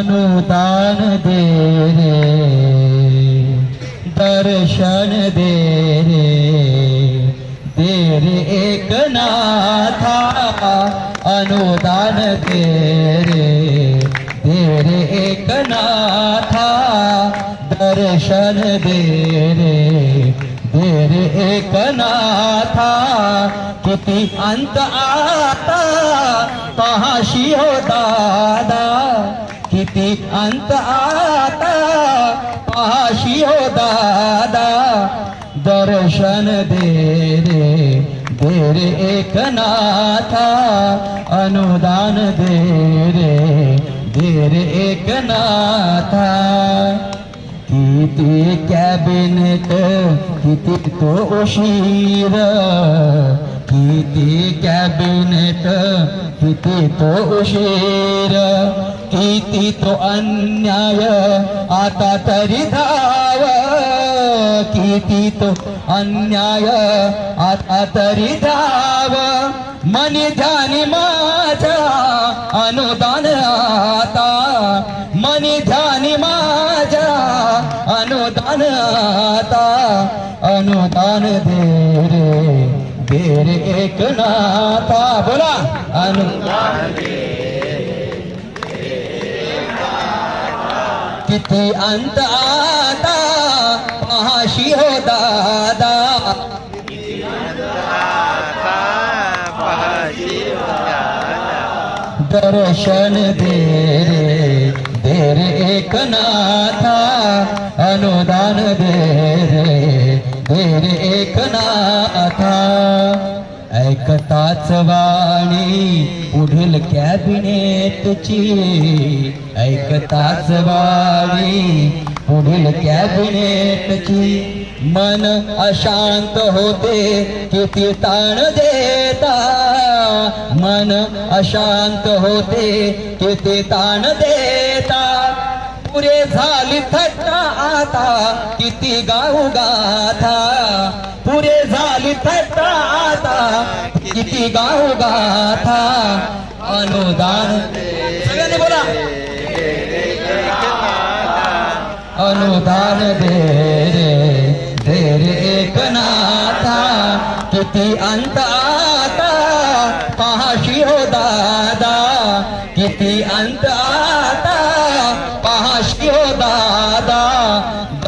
अनुदान दे रे, दर्शन दे रे दे रे एक नाथा अनुदान दे रे दे रे एक नाथा दर्शन दे रे दे रे एक नाथा किती अंत आता कहाँ शी हो दादा। किती अंत आता। पहाशी हो दादा, दर्शन दे रे दे रे एक नाथा अनुदान दे रे दे रे एक नाथा किती कॅबिनेट, किती तो उशीर। किती कॅबिनेट, किती तो उशीर। किती तो अन्याय, आता तरी धाव किती तो अन्याय, आता तरी धाव मनी ध्यानी माझ्या अनुदान आता। मनी ध्यानी माझ्या अनुदान आता। अनुदान दे रे दे रे एक नाता। बोला, अनुदान किती अंत आता, महाशी हो दादा। दर्शन दे रे दे रे एक नाथा अनुदान दे रे दे रे एक नाथा ऐकताच वाणी पुढील कॅबिनेटची ऐकताच वाणी पुढील कॅबिनेटची मन अशांत होते किती ताण देता. मन अशांत होते किती ताण देता. पुरे झाली थट्टा आता, किती गाऊ गाथा। पुरे झाली थट्टा आता, किती गाऊ गाथा। अनुदान सगळ्यांनी बोला। अनुदान दे रे दे रे एक नाथा किती अंत आता पहाशी हो दादा। किती अंत आता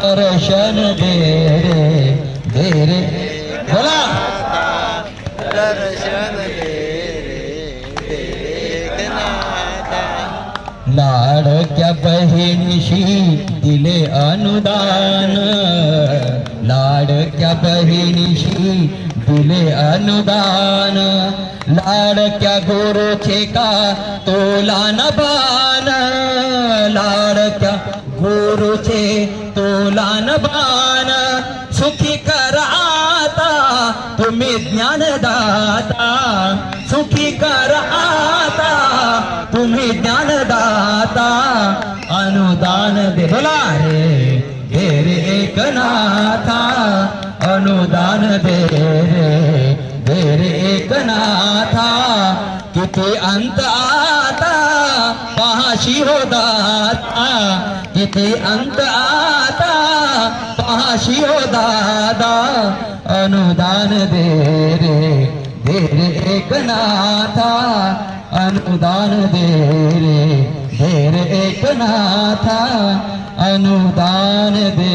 दर्शन दे रे दे रे. बोला. दर्शन दे रे लाडक्या बहिणीशी दिले अनुदान? लाडक्या बहिणीशी दिले अनुदान? लाडक्या गुरुचे का तोला न बाण लाडक्या गुरुचे तोला न बाण, सुखी कर आता तुम्ही ज्ञानदाता। सुखी कर आता तुम्ही ज्ञानदाता। अनुदान दे, बोला रे दे एक नाथा अनुदान दे रे दे रे एक नाथा किती अंत आता दाता जिथे अंत आता पहाशी हो दादा, अनुदान दे रे दे रे एक नाथा अनुदान दे रे दे रे एक नाथा अनुदान दे